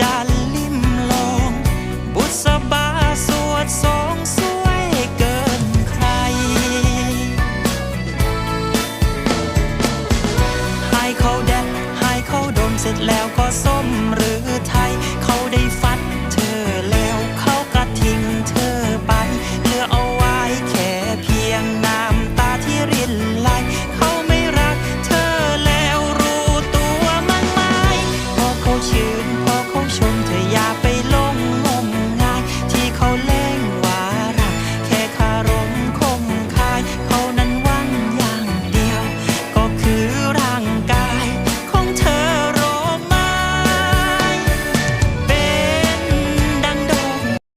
จะลิ้มลอง บุษบาสวดสองสวยเกินใคร ให้เขาแดดให้เขาดมเสร็จแล้วก็ส้มหรือไทย เขาได้ฟัดเธอแล้วเขากระทิ้งเธอไปเหลือเอาไว้แค่เพียงน้ำตาที่รินไหลเขาไม่รักเธอแล้วรู้ตัวมั้งไหมเพราะเขาชื่น